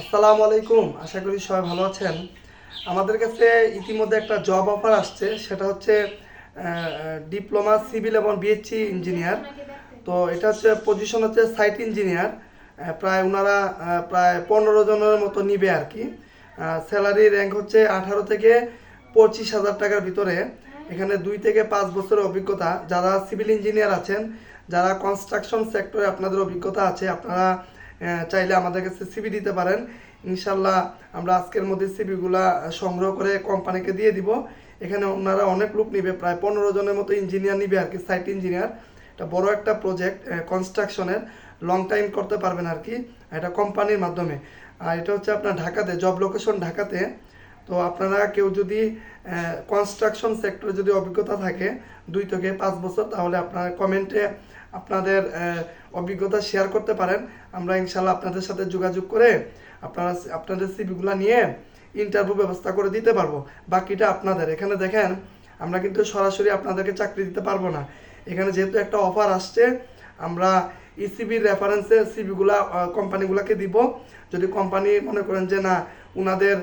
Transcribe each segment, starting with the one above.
আসসালামু আলাইকুম, আশা করি সবাই ভালো আছেন। আমাদের কাছে ইতিমধ্যে একটা জব অফার আসছে, সেটা হচ্ছে ডিপ্লোমা সিভিল এবং বিএসসি ইঞ্জিনিয়ার তো এটা হচ্ছে পজিশন হচ্ছে সাইট ইঞ্জিনিয়ার প্রায় ওনারা প্রায় পনেরো জনের মতো নিবে আর কি। স্যালারি র্যাঙ্ক হচ্ছে আঠারো থেকে পঁচিশ হাজার টাকার ভিতরে। এখানে দুই থেকে পাঁচ বছরের অভিজ্ঞতা। যারা সিভিল ইঞ্জিনিয়ার আছেন, যারা কনস্ট্রাকশন সেক্টরে আপনাদের অভিজ্ঞতা আছে, আপনারা চাইলে আমাদের কাছে সিবি দিতে পারেন। ইনশাল্লাহ আমরা আজকের মধ্যে সিবিগুলা সংগ্রহ করে কোম্পানিকে দিয়ে দিব। এখানে ওনারা অনেক লোক নিবে, প্রায় পনেরো জনের মতো ইঞ্জিনিয়ার নিবে আর কি সাইট ইঞ্জিনিয়ার এটা বড় একটা প্রজেক্ট কনস্ট্রাকশনের লং টাইম করতে পারবেন আর কি, এটা কোম্পানির মাধ্যমে। আর এটা হচ্ছে আপনার ঢাকাতে জব লোকেশন ঢাকাতে। তো আপনারা কেউ যদি কনস্ট্রাকশন সেক্টরে যদি অভিজ্ঞতা থাকে, দুই থেকে পাঁচ বছর, তাহলে আপনারা কমেন্টে আপনাদের অভিজ্ঞতা শেয়ার করতে পারেন। আমরা ইনশাল্লাহ আপনাদের সাথে যোগাযোগ করে আপনারা আপনাদের সিভিগুলো নিয়ে ইন্টারভিউ ব্যবস্থা করে দিতে পারব। বাকিটা আপনাদের। এখানে দেখেন, আমরা কিন্তু সরাসরি আপনাদেরকে চাকরি দিতে পারব না। এখানে যেহেতু একটা অফার আসছে, আমরা ইসিবির রেফারেন্সে সিভিগুলা কোম্পানিগুলোকে দিব। যদি কোম্পানি মনে করেন যে না ওনাদের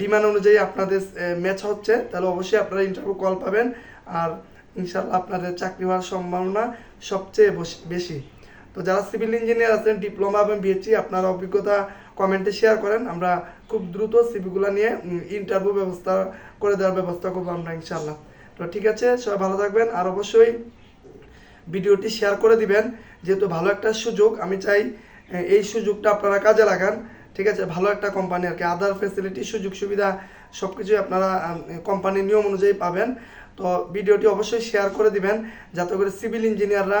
ডিমান্ড অনুযায়ী আপনাদের ম্যাচ হচ্ছে, তাহলে অবশ্যই আপনারা ইন্টারভিউ কল পাবেন। আর ইনশাল্লাহ আপনাদের চাকরি হওয়ার সম্ভাবনা সবচেয়ে বেশি। তো যারা সিভিল ইঞ্জিনিয়ার আছেন ডিপ্লোমা এবং বিএসসি আপনারা অভিজ্ঞতা কমেন্টে শেয়ার করেন। আমরা খুব দ্রুত সিভিগুলো নিয়ে ইন্টারভিউ ব্যবস্থা করে দেওয়ার ব্যবস্থা করব আমরা ইনশাল্লাহ তো ঠিক আছে, সবাই ভালো থাকবেন। আর অবশ্যই ভিডিওটি শেয়ার করে দিবেন, যেহেতু ভালো একটা সুযোগ। আমি চাই এই সুযোগটা আপনারা কাজে লাগান। ঠিক আছে? ভালো একটা কোম্পানি আর কি। আদার ফেসিলিটি সুযোগ সুবিধা সব কিছুই আপনারা কোম্পানির নিয়ম অনুযায়ী পাবেন। তো ভিডিওটি অবশ্যই শেয়ার করে দিবেন, যাতে করে সিভিল ইঞ্জিনিয়াররা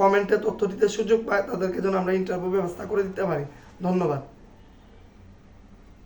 কমেন্টে তথ্য দিতে সুযোগ পায়, তাদেরকে যেন আমরা ইন্টারভিউ ব্যবস্থা করে দিতে পারি। ধন্যবাদ।